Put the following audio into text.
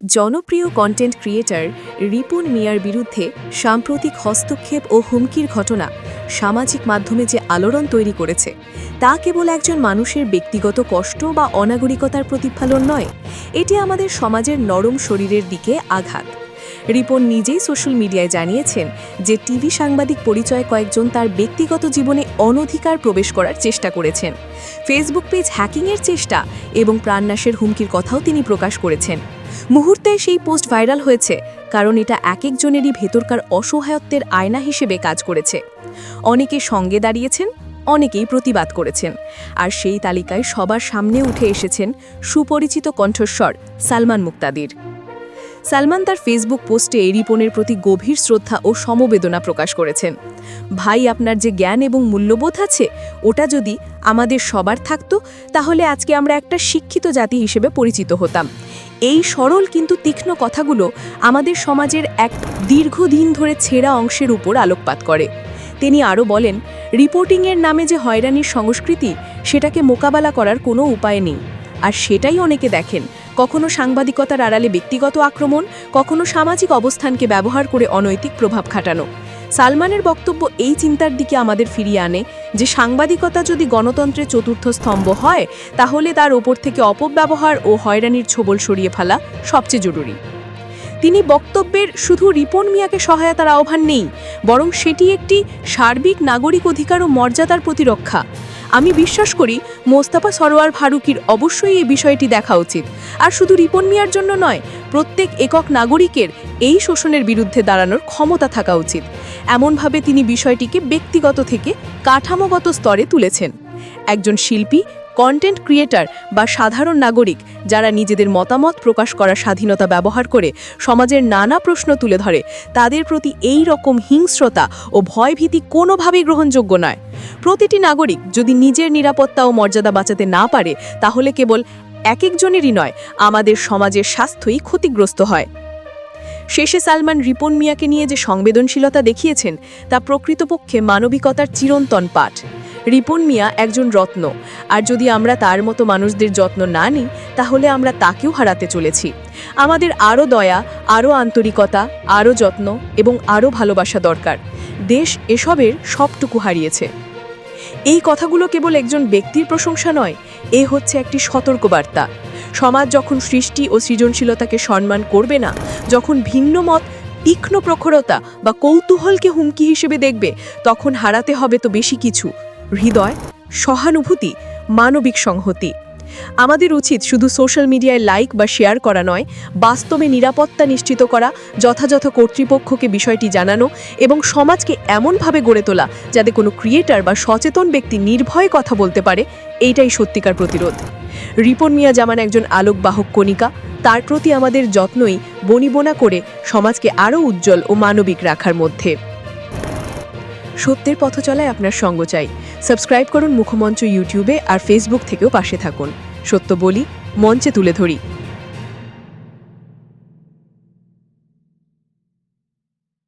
জনপ্রিয় content creator Ripun মিয়ার বিরুদ্ধে সাম্প্রতিক হস্তক্ষেপ ও হুমকির ঘটনা সামাজিক মাধ্যমে যে আলোড়ন তৈরি করেছে, তা কেবল একজন মানুষের ব্যক্তিগত কষ্ট বা অনাগরিকতার প্রতিফলন নয়, এটি আমাদের সমাজের নরম শরীরের দিকে আঘাত। রিপন নিজেই সোশ্যাল মিডিয়ায় জানিয়েছেন যে টিভি সাংবাদিক পরিচয় কয়েকজন তার ব্যক্তিগত জীবনে অনধিকার প্রবেশ করার চেষ্টা করেছেন। ফেসবুক পেজ হ্যাকিংয়ের চেষ্টা এবং প্রাণনাশের হুমকির কথাও তিনি প্রকাশ করেছেন। মুহূর্তে সেই পোস্ট ভাইরাল হয়েছে, কারণ এটা এক একজনেরই ভেতরকার অসহায়ত্বের আয়না হিসেবে কাজ করেছে। অনেকে সঙ্গে দাঁড়িয়েছেন, অনেকেই প্রতিবাদ করেছেন। আর সেই তালিকায় সবার সামনে উঠে এসেছেন সুপরিচিত কণ্ঠস্বর সালমান মুক্তাদির। সালমান তার ফেসবুক পোস্টে রিপনের প্রতি গভীর শ্রদ্ধা ও সমবেদনা প্রকাশ করেছেন। ভাই, আপনার যে জ্ঞান এবং মূল্যবোধ আছে, ওটা যদি আমাদের সবার থাকতো, তাহলে আজকে আমরা একটা শিক্ষিত জাতি হিসেবে পরিচিত হতাম। এই সরল কিন্তু তীক্ষ্ণ কথাগুলো আমাদের সমাজের এক দীর্ঘদিন ধরে ছেঁড়া অংশের উপর আলোকপাত করে। তিনি আরও বলেন, রিপোর্টিংয়ের নামে যে হয়রানির সংস্কৃতি, সেটাকে মোকাবেলা করার কোনো উপায় নেই। আর সেটাই অনেকে দেখেন, কখনো সাংবাদিকতার আড়ালে ব্যক্তিগত আক্রমণ, কখনো সামাজিক অবস্থানকে ব্যবহার করে অনৈতিক প্রভাব খাটানো। সালমানের বক্তব্য এই চিন্তার দিকে আমাদের ফিরিয়ে আনে যে সাংবাদিকতা যদি গণতন্ত্রের চতুর্থ স্তম্ভ হয়, তাহলে তার ওপর থেকে অপব্যবহার ও হয়রানির ছোবল সরিয়ে ফেলা সবচেয়ে জরুরি। তিনি বক্তব্যের শুধু রিপন মিয়াকে সহায়তার আহ্বান নেই, বরং সেটি একটি সার্বিক নাগরিক অধিকার ও মর্যাদার প্রতিরক্ষা। আমি বিশ্বাস করি মোস্তাফা সরোয়ার ফারুকির অবশ্যই এই বিষয়টি দেখা উচিত। আর শুধু রিপন মিয়ার জন্য নয়, প্রত্যেক একক নাগরিকের এই শোষণের বিরুদ্ধে দাঁড়ানোর ক্ষমতা থাকা উচিত। এমনভাবে তিনি বিষয়টিকে ব্যক্তিগত থেকে কাঠামোগত স্তরে তুলেছেন। একজন শিল্পী কন্টেন্ট ক্রিয়েটার বা সাধারণ নাগরিক যারা নিজেদের মতামত প্রকাশ করার স্বাধীনতা ব্যবহার করে সমাজের নানা প্রশ্ন তুলে ধরে, তাদের প্রতি এই রকম হিংস্রতা ও ভয়ভীতি কোনোভাবেই গ্রহণযোগ্য নয়। প্রতিটি নাগরিক যদি নিজের নিরাপত্তা ও মর্যাদা বাঁচাতে না পারে, তাহলে কেবল এক একজনেরই নয়, আমাদের সমাজের স্বাস্থ্যই ক্ষতিগ্রস্ত হয়। শেষে সালমান রিপন মিয়াকে নিয়ে যে সংবেদনশীলতা দেখিয়েছেন, তা প্রকৃতপক্ষে মানবিকতার চিরন্তন পাঠ। রিপন মিয়া একজন রত্ন। আর যদি আমরা তার মতো মানুষদের যত্ন না নিই, তাহলে আমরা তাকেও হারাতে চলেছি। আমাদের আরও দয়া, আরও আন্তরিকতা, আরও যত্ন এবং আরও ভালোবাসা দরকার। দেশ এসবের সবটুকু হারিয়েছে। এই কথাগুলো কেবল একজন ব্যক্তির প্রশংসা নয়, এ হচ্ছে একটি সতর্কবার্তা। সমাজ যখন সৃষ্টি ও সৃজনশীলতাকে সম্মান করবে না, যখন ভিন্ন মত, তীক্ষ্ণ প্রখরতা বা কৌতূহলকে হুমকি হিসেবে দেখবে, তখন হারাতে হবে তো বেশি কিছু। হৃদয়, সহানুভূতি, মানবিক সংহতি। আমাদের উচিত শুধু সোশ্যাল মিডিয়ায় লাইক বা শেয়ার করা নয়, বাস্তবে নিরাপত্তা নিশ্চিত করা, যথাযথ কর্তৃপক্ষকে বিষয়টি জানানো এবং সমাজকে এমনভাবে গড়ে তোলা যাতে কোনো ক্রিয়েটার বা সচেতন ব্যক্তি নির্ভয়ে কথা বলতে পারে, এইটাই সত্যিকার প্রতিরোধ। রিপন মিয়া জামান একজন আলোকবাহক কণিকা, তার প্রতি আমাদের যত্নই বনিবনা করে সমাজকে আরও উজ্জ্বল ও মানবিক রাখার মধ্যে। সত্যের পথ চলায় আপনার সঙ্গ চাই। সাবস্ক্রাইব করুন মুখমঞ্চ ইউটিউবে আর ফেসবুক থেকেও পাশে থাকুন। সত্য বলি, মঞ্চে তুলে ধরি।